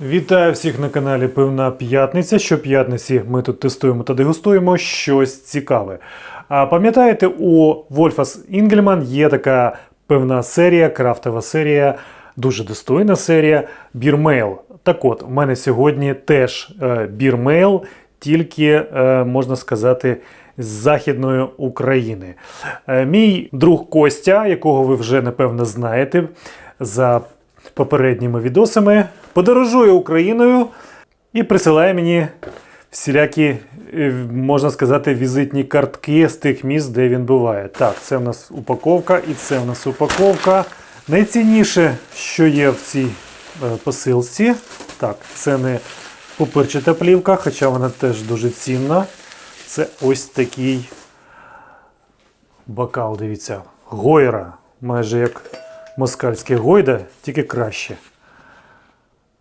Вітаю всіх на каналі Пивна П'ятниця. Щоп'ятниці ми тут тестуємо та дегустуємо щось цікаве. А пам'ятаєте, у Вольфас Інгельман є така певна серія, крафтова серія, дуже достойна серія Бірмейл. Так от, у мене сьогодні теж е, Бірмейл, тільки е, можна сказати. З Західної України. Е, Мій друг Костя, якого ви вже напевно знаєте, за попередніми відосами, подорожує Україною і присилає мені всілякі, е, можна сказати, візитні картки з тих міст, де він буває. Так, це в нас упаковка і це в нас упаковка. Найцінніше, що є в цій е, посилці, так, це не пупирчата плівка, хоча вона теж дуже цінна. Це ось такий бокал, дивіться, гойра, майже як москальське гойда, тільки краще.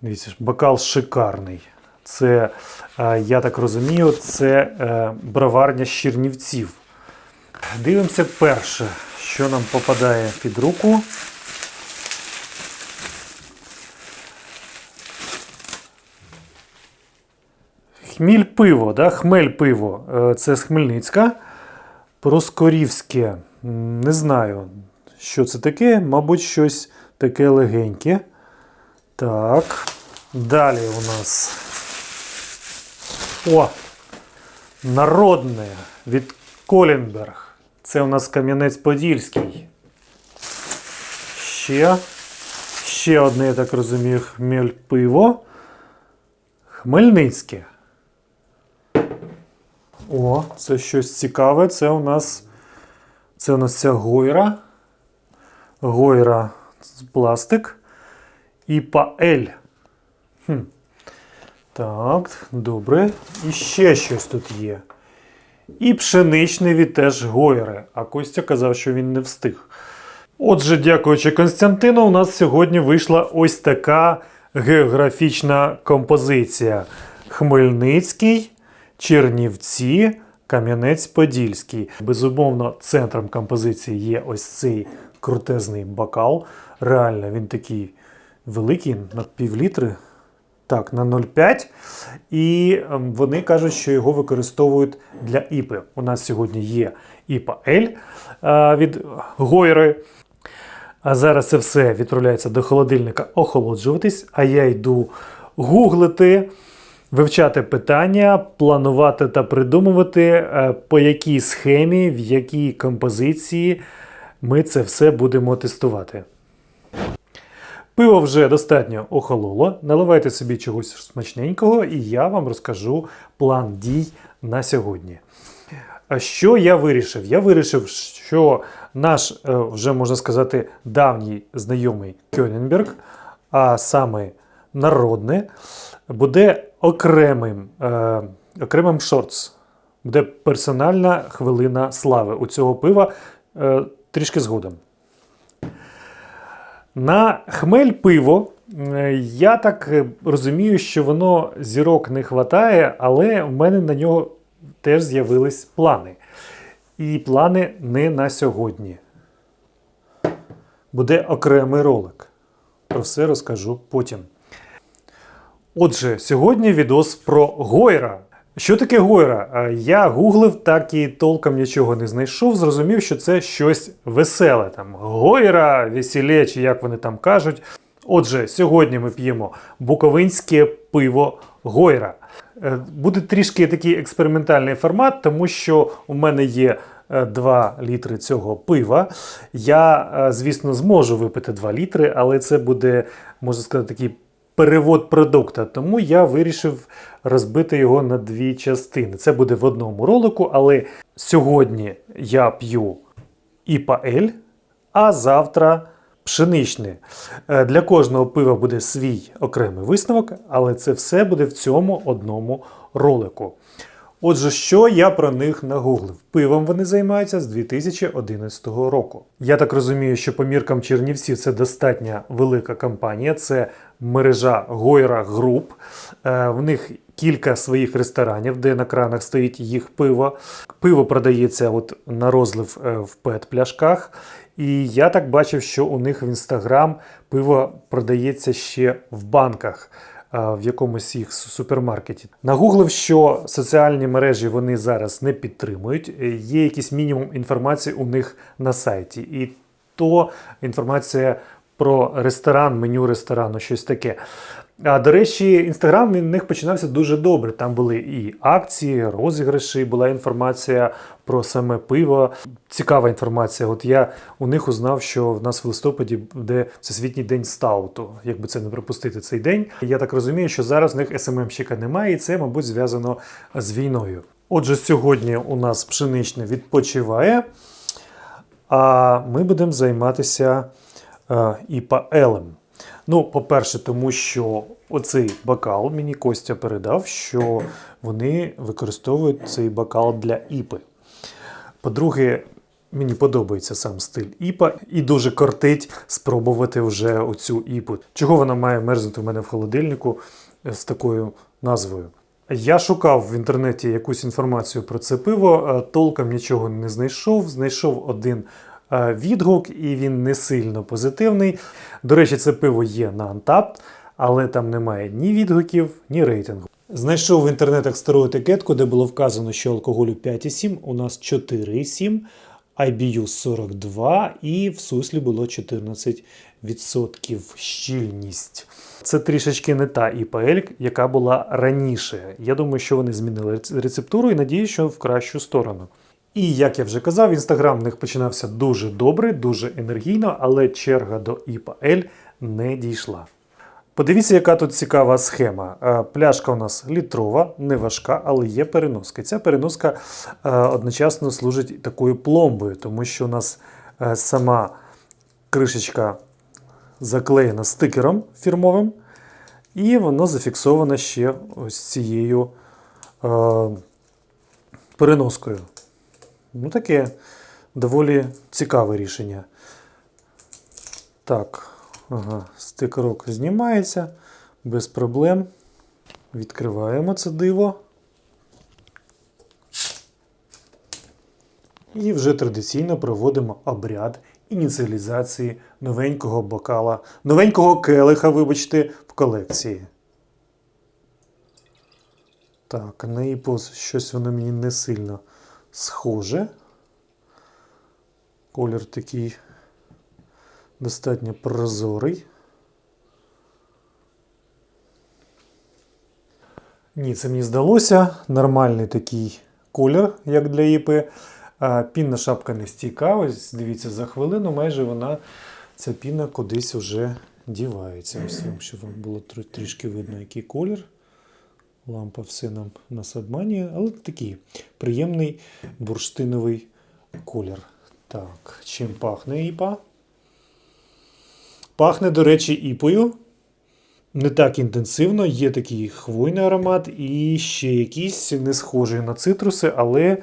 Дивіться, бокал шикарний. Це, е, я так розумію, це е, броварня з Чернівців. Дивимося перше, що нам попадає під руку. Хміль пиво, да? хмель пиво. Е, Це з Хмельницька. Проскорівське. Не знаю, що це таке. Мабуть, щось таке легеньке. Так. Далі у нас. О! Народне від Колінберг. Це у нас Кам'янець-Подільський. Ще. Ще одне, я так розумію, хмель пиво. Хмельницьке. О, це щось цікаве. Це у нас. Це у нас ця гойра. Гойра пластик. І паель. Хм. Так, добре. І ще щось тут є. І пшеничний теж гойри. А Костя казав, що він не встиг. Отже, дякуючи Константину, у нас сьогодні вийшла ось така географічна композиція: Хмельницький, Чернівці, Кам'янець-Подільський. Безумовно, центром композиції є ось цей крутезний бокал. Реально, він такий великий, на півлітри. Так, на 0,5. І ем, вони кажуть, що його використовують для іпи. У нас сьогодні є іпа L е, від Гойри. А зараз це все відправляється до холодильника охолоджуватись, а я йду гуглити, вивчати питання, планувати та придумувати, е, по якій схемі, в якій композиції ми це все будемо тестувати. Пиво вже достатньо охололо. Наливайте собі чогось смачненького, і я вам розкажу план дій на сьогодні. А Що я вирішив? Я вирішив, що наш, е, вже можна сказати, давній знайомий Кьоненберг, а саме народне, буде окремим, е, окремим шортс. Буде персональна хвилина слави у цього пива е, трішки згодом. На хмель пиво, е, я так е, розумію, що воно зірок не вистачає, але в мене на нього теж з'явились плани. І плани не на сьогодні. Буде окремий ролик. Про все розкажу потім. Отже, сьогодні відос про Гойра. Що таке Гойра? Е, Я гуглив, так і толком нічого не знайшов. Зрозумів, що це щось веселе. Там Гойра, весілє, чи як вони там кажуть. Отже, сьогодні ми п'ємо буковинське пиво Гойра. Е, Буде трішки такий експериментальний формат, тому що у мене є 2 літри цього пива. Я, е, звісно, зможу випити 2 літри, але це буде, можна сказати, такий перевод продукту. Тому я вирішив розбити його на дві частини. Це буде в одному ролику, але сьогодні я п'ю ІПА-Ель, а завтра пшеничне. Для кожного пива буде свій окремий висновок, але це все буде в цьому одному ролику. Отже, що я про них нагуглив? Пивом вони займаються з 2011 року. Я так розумію, що по міркам Чернівців це достатньо велика компанія. Це мережа Гойра Груп. Е, В них кілька своїх ресторанів, де на кранах стоїть їх пиво. Пиво продається от на розлив е, в пет-пляшках. І я так бачив, що у них в інстаграм пиво продається ще в банках. В якомусь їх супермаркеті. Нагуглив, що соціальні мережі вони зараз не підтримують. Е, Є якийсь мінімум інформації у них на сайті. І то інформація про ресторан, меню ресторану, щось таке. А до речі, інстаграм він них починався дуже добре. Там були і акції, розіграші, була інформація про саме пиво. Цікава інформація. От я у них узнав, що в нас в листопаді буде Всесвітній день стауту. Якби це не пропустити цей день. Я так розумію, що зараз в них СММщика немає, і це, мабуть, зв'язано з війною. Отже, сьогодні у нас пшеничне відпочиває. А ми будемо займатися е, ІПА-елем. Ну, по-перше, тому що оцей бокал мені Костя передав, що вони використовують цей бокал для іпи. По-друге, мені подобається сам стиль іпа і дуже кортить спробувати вже оцю іпу. Чого вона має мерзнути в мене в холодильнику з такою назвою? Я шукав в інтернеті якусь інформацію про це пиво, е, толком нічого не знайшов. Знайшов один відгук, і він не сильно позитивний. До речі, це пиво є на Untapped, але там немає ні відгуків, ні рейтингу. Знайшов в інтернетах стару етикетку, де було вказано, що алкоголю 5,7, у нас 4,7, IBU 42 і в суслі було 14% щільність. Це трішечки не та ІПЛ, яка була раніше. Я думаю, що вони змінили рецептуру і надію, що в кращу сторону. І як я вже казав, інстаграм в них починався дуже добре, дуже енергійно, але черга до ІПЛ не дійшла. Подивіться, яка тут цікава схема. Е, Пляшка у нас літрова, не важка, але є переноска. Ця переноска е, одночасно служить такою пломбою, тому що у нас е, сама кришечка заклеєна стикером фірмовим, і воно зафіксовано ще ось цією переноскою. Ну, таке доволі цікаве рішення. Так, ага, стикерок знімається без проблем. Відкриваємо це диво. І вже традиційно проводимо обряд ініціалізації новенького бокала, новенького келиха, вибачте, в колекції. Так, на іпос щось воно мені не сильно схоже. Колір такий достатньо прозорий. Ні, це мені здалося. Нормальний такий колір, як для іпи. Пінна шапка не стійка. Ось дивіться, за хвилину майже вона, ця піна кудись вже дівається. Ось вам, щоб вам було тр- трішки видно, який колір. Лампа все нам нас обманює, але такий приємний бурштиновий колір. Так, чим пахне іпа? Пахне, до речі, іпою. Не так інтенсивно, є такий хвойний аромат і ще якийсь не схожий на цитруси, але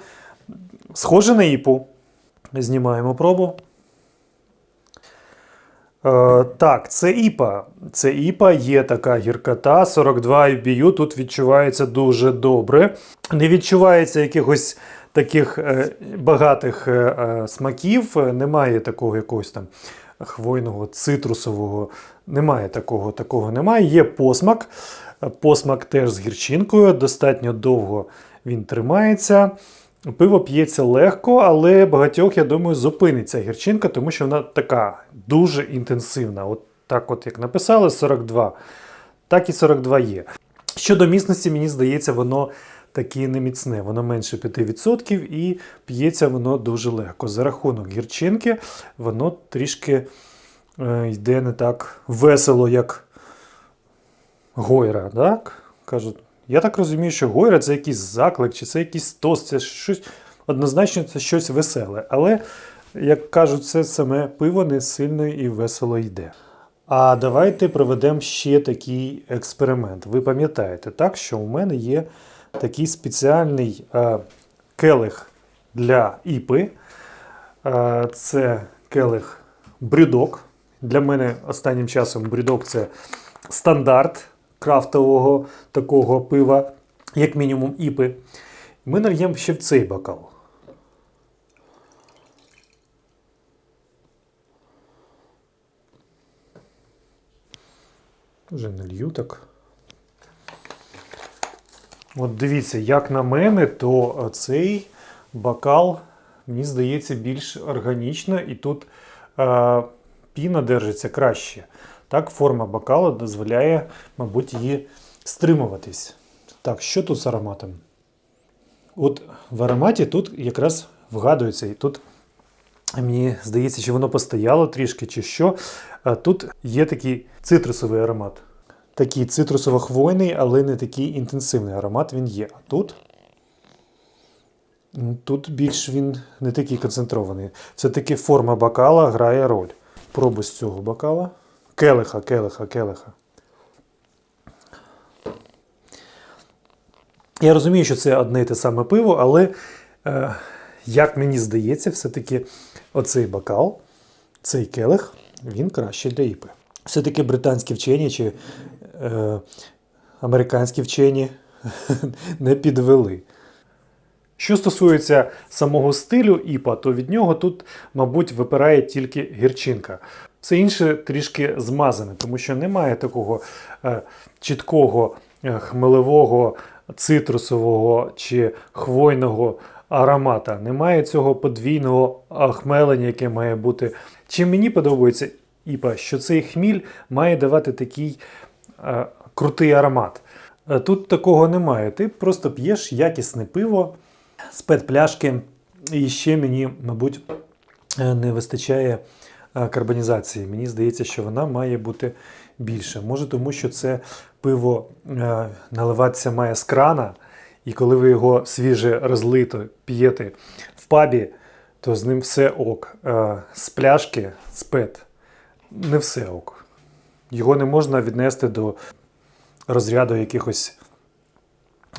схоже на іпу. Знімаємо пробу. Е, так, це іпа. Це іпа, є така гіркота, 42 IBU, тут відчувається дуже добре. Не відчувається якихось таких е, багатих е, смаків, немає такого якогось там хвойного, цитрусового. Немає такого, такого немає. Є посмак. Посмак теж з гірчинкою, достатньо довго він тримається. Пиво п'ється легко, але багатьох, я думаю, зупиниться гірчинка, тому що вона така дуже інтенсивна. От так, от як написали, 42, так і 42 є. Щодо міцності, мені здається, воно таке не міцне, воно менше 5% і п'ється воно дуже легко. За рахунок гірчинки, воно трішки е, йде не так весело, як Гойра, так? Кажуть, я так розумію, що Гойра це якийсь заклик, чи це якийсь тост, це щось однозначно це щось веселе. Але, як кажуть, це саме пиво не сильно і весело йде. А давайте проведемо ще такий експеримент. Ви пам'ятаєте, так, що у мене є такий спеціальний е, келих для іпи. Е, це келих брюдок. Для мене останнім часом брюдок це стандарт крафтового такого пива, як мінімум іпи. Ми нальємо ще в цей бокал. Вже налью так От дивіться, як на мене, то цей бокал, мені здається, більш органічно і тут е, піна держиться краще. Так, форма бокалу дозволяє, мабуть, її стримуватись. Так, що тут з ароматом? От в ароматі тут якраз вгадується, і тут мені здається, чи воно постояло трішки, чи що. А тут є такий цитрусовий аромат. Такий цитрусово-хвойний, але не такий інтенсивний аромат він є. А тут. Тут більш він не такий концентрований. Все-таки форма бокала грає роль. Пробуй з цього бокала. Келиха, келиха, келиха. Я розумію, що це одне і те саме пиво, але, е, як мені здається, все-таки оцей бокал, цей келих, він краще для іпи. Все-таки британські вчені чи е, американські вчені не підвели. Що стосується самого стилю іпа, то від нього тут, мабуть, випирає тільки гірчинка. Все інше трішки змазане, тому що немає такого е, чіткого е, хмелевого, цитрусового чи хвойного аромата. Немає цього подвійного хмелення, яке має бути. Чим мені подобається іпа, що цей хміль має давати такий е, крутий аромат. Е, Тут такого немає. Ти просто п'єш якісне пиво з пет-пляшки. І ще мені, мабуть, е, не вистачає карбонізації. Мені здається, що вона має бути більше. Може, тому що це пиво е, наливатися має з крана, і коли ви його свіже розлито п'єте в пабі, то з ним все ок. Е, З пляшки, з пет, не все ок. Його не можна віднести до розряду якихось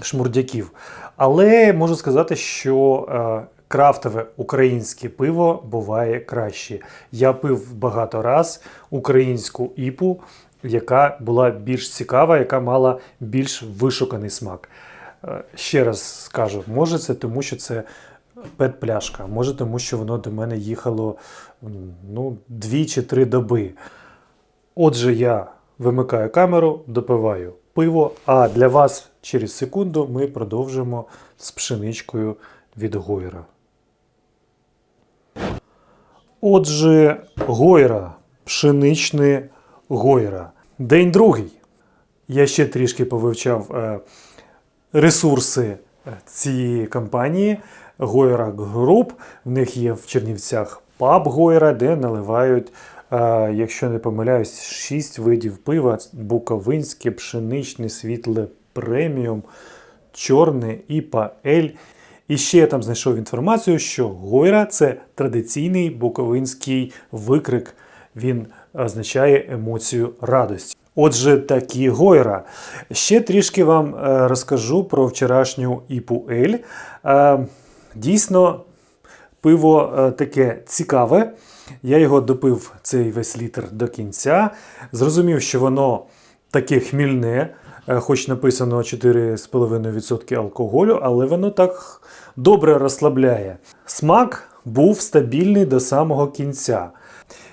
шмурдяків. Але можу сказати, що е, крафтове українське пиво буває краще. Я пив багато раз українську іпу, яка була більш цікава, яка мала більш вишуканий смак. Е, ще раз скажу, може це тому, що це пет-пляшка, може тому, що воно до мене їхало ну, дві чи три доби. Отже, я вимикаю камеру, допиваю пиво, а для вас через секунду ми продовжимо з пшеничкою від Гойра. Отже, Гойра, пшеничне Гойра. День другий. Я ще трішки повивчав е, ресурси е, цієї компанії Гойра Груп. В них є в Чернівцях паб Гойра, де наливають, е, якщо не помиляюсь, 6 видів пива: буковинське, пшеничне, світле преміум, чорне і паель. І ще я там знайшов інформацію, що Гойра це традиційний буковинський викрик. Він означає емоцію радості. Отже, такі Гойра. Ще трішки вам е, розкажу про вчорашню Іпу Ель. Е, Дійсно, пиво е, таке цікаве. Я його допив цей весь літр до кінця. Зрозумів, що воно таке хмільне, хоч написано 4,5% алкоголю, але воно так добре розслабляє. Смак був стабільний до самого кінця.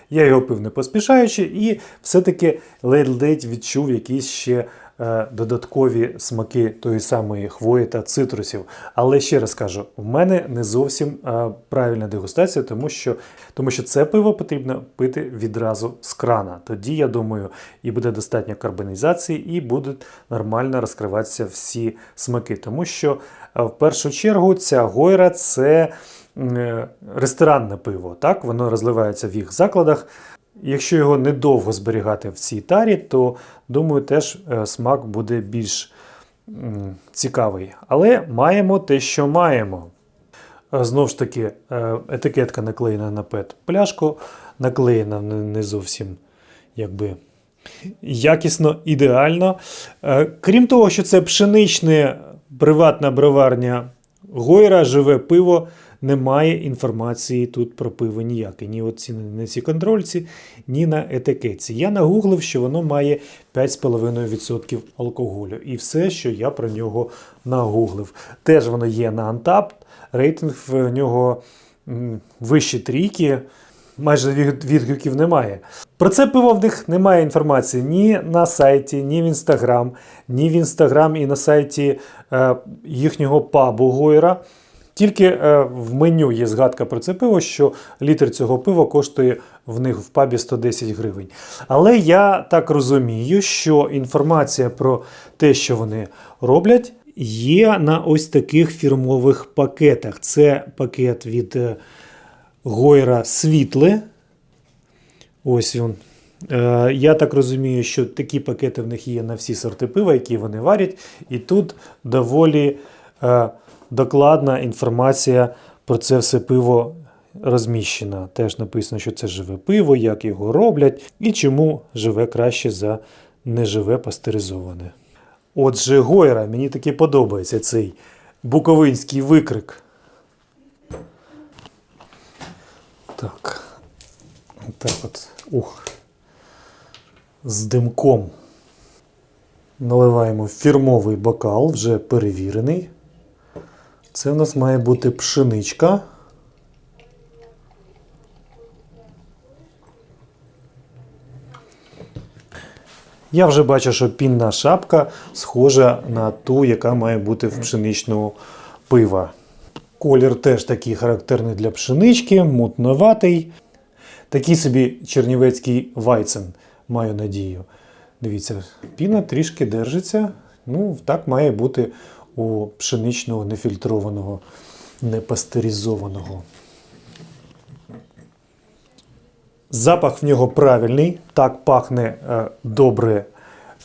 Я його пив не поспішаючи, і все-таки ледь-ледь відчув якісь ще е, додаткові смаки тої самої хвої та цитрусів. Але ще раз кажу, у мене не зовсім е, правильна дегустація, тому що, тому що це пиво потрібно пити відразу з крана. Тоді, я думаю, і буде достатньо карбонізації, і будуть нормально розкриватися всі смаки. Тому що е, в першу чергу ця гойра це е, ресторанне пиво. Так? Воно розливається в їх закладах. Якщо його недовго зберігати в цій тарі, то думаю, теж е, смак буде більш цікавий. Але маємо те, що маємо. Е, Знову ж таки, е, етикетка наклеєна на пет пляшку, наклеєна не зовсім якби якісно, ідеально. Крім того, що це пшеничне приватна броварня Гойра, живе пиво, немає інформації тут про пиво ніякої. Ні оці, на цій контрольці, ні на етикетці. Я нагуглив, що воно має 5,5% алкоголю. І все, що я про нього нагуглив. Теж воно є на Untapped, рейтинг в нього м, вище трійки. майже відгуків немає. Про це пиво в них немає інформації ні на сайті, ні в інстаграм, ні в інстаграм і на сайті е, їхнього пабу Гойра. Тільки е, в меню є згадка про це пиво, що літр цього пива коштує в них в пабі 110 гривень. Але я так розумію, що інформація про те, що вони роблять, є на ось таких фірмових пакетах. Це пакет від е, Гойра Світле. Ось він. Е, Я так розумію, що такі пакети в них є на всі сорти пива, які вони варять. І тут доволі докладна інформація про це все пиво розміщена. Теж написано, що це живе пиво, як його роблять і чому живе краще за неживе пастеризоване. Отже, Гойра, мені таки подобається цей буковинський викрик. Так. Так от. Ух. З димком. Наливаємо фірмовий бокал, вже перевірений. Це в нас має бути пшеничка. Я вже бачу, що пінна шапка схожа на ту, яка має бути в пшеничного пива. Колір теж такий характерний для пшенички, мутноватий. Такий собі чернівецький вайцен, маю надію. Дивіться, піна трішки держиться. Ну, так має бути у пшеничного нефільтрованого, непастеризованого. Запах в нього правильний, так пахне е, добре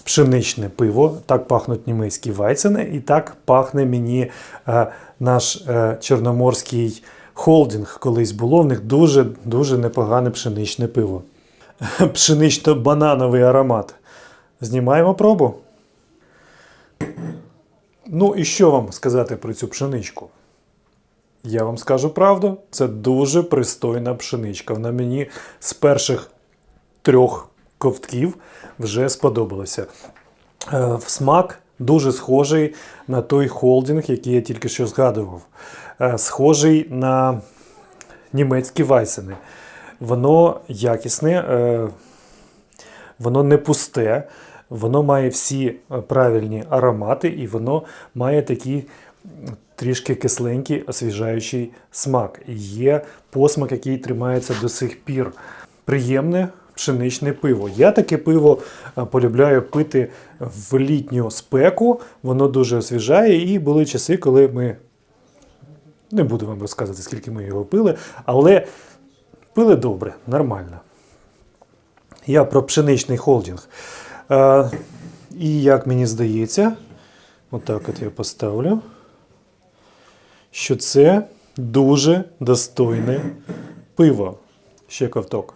пшеничне пиво, так пахнуть німецькі вайцени, і так пахне мені е, наш е, чорноморський холдинг. Колись було в них дуже дуже непогане пшеничне пиво. Пшенично-банановий аромат. Знімаємо пробу. Ну і що вам сказати про цю пшеничку? Я вам скажу правду, це дуже пристойна пшеничка. Вона мені з перших трьох ковтків вже сподобалася. Е, В смак дуже схожий на той холдинг, який я тільки що згадував. Е, Схожий на німецькі вайсени. Воно якісне, е, воно не пусте, воно має всі е, правильні аромати, і воно має такий трішки кисленький, освіжаючий смак. Є посмак, який тримається до сих пір. Приємне пшеничне пиво. Я таке пиво е, полюбляю пити в літню спеку, воно дуже освіжає, і були часи, коли ми. Не буду вам розказувати, скільки ми його пили, але пили добре, нормально. Я про пшеничний холдинг. Е, і як мені здається, отак от я поставлю, що це дуже достойне пиво. Ще ковток.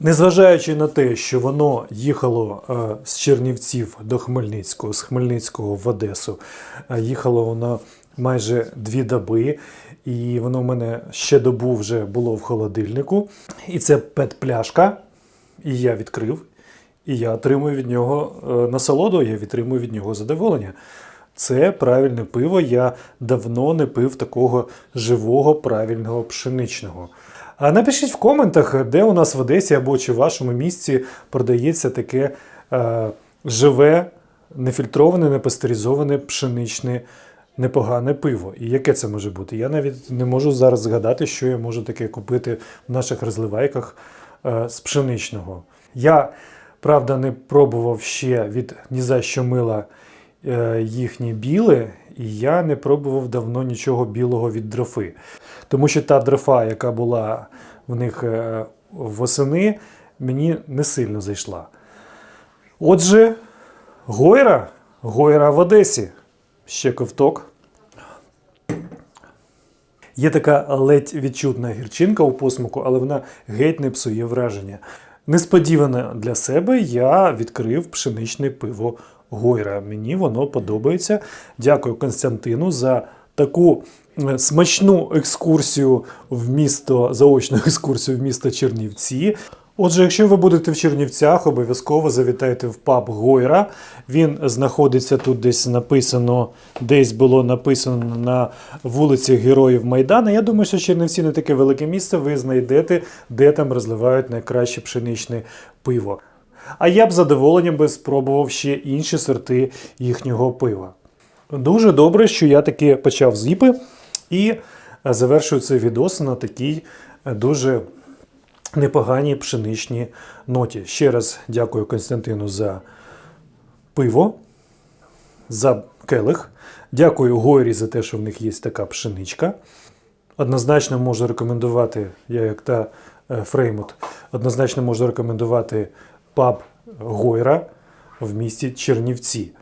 Незважаючи на те, що воно їхало е, з Чернівців до Хмельницького, з Хмельницького в Одесу, е, їхало воно майже дві доби, і воно в мене ще добу вже було в холодильнику. І це пет-пляшка, і я відкрив, і я отримую від нього е, насолоду, я отримую від нього задоволення. Це правильне пиво. Я давно не пив такого живого, правильного пшеничного. А напишіть в коментах, де у нас в Одесі або чи в вашому місті продається таке е, живе, нефільтроване, непастеризоване пшеничне непогане пиво. І яке це може бути? Я навіть не можу зараз згадати, що я можу таке купити в наших розливайках з пшеничного. Я, правда, не пробував ще від ні за що мила е, їхні біле, і я не пробував давно нічого білого від дрофи. Тому що та дрофа, яка була в них е, восени, мені не сильно зайшла. Отже, Гойра, Гойра в Одесі. Ще ковток. Є така ледь відчутна гірчинка у посмаку, але вона геть не псує враження. Несподівано для себе я відкрив пшеничне пиво Гойра. Мені воно подобається. Дякую Константину за таку е, смачну екскурсію в місто, заочну екскурсію в місто Чернівці. Отже, якщо ви будете в Чернівцях, обов'язково завітайте в паб Гойра. Він знаходиться тут десь написано, десь було написано на вулиці Героїв Майдана. Я думаю, що Чернівці не таке велике місце, ви знайдете, де там розливають найкраще пшеничне пиво. А я б задоволенням би спробував ще інші сорти їхнього пива. Дуже добре, що я таки почав з іпи і е, завершую цей відос на такій е, дуже непоганій пшеничній ноті. Ще раз дякую Константину за пиво, за келих. Дякую Гойрі за те, що в них є така пшеничка. Однозначно можу рекомендувати, я як та е, Фреймут, однозначно можу рекомендувати паб Гойра в місті Чернівці.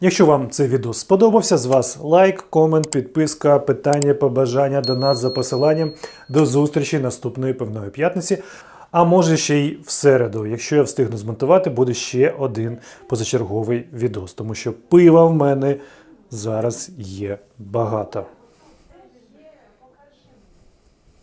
Якщо вам цей відео сподобався, з вас лайк, комент, підписка, питання, побажання до нас за посиланням. До зустрічі наступної певної п'ятниці. А може ще й в середу. Якщо я встигну змонтувати, буде ще один позачерговий відос, тому що пива в мене зараз є багато.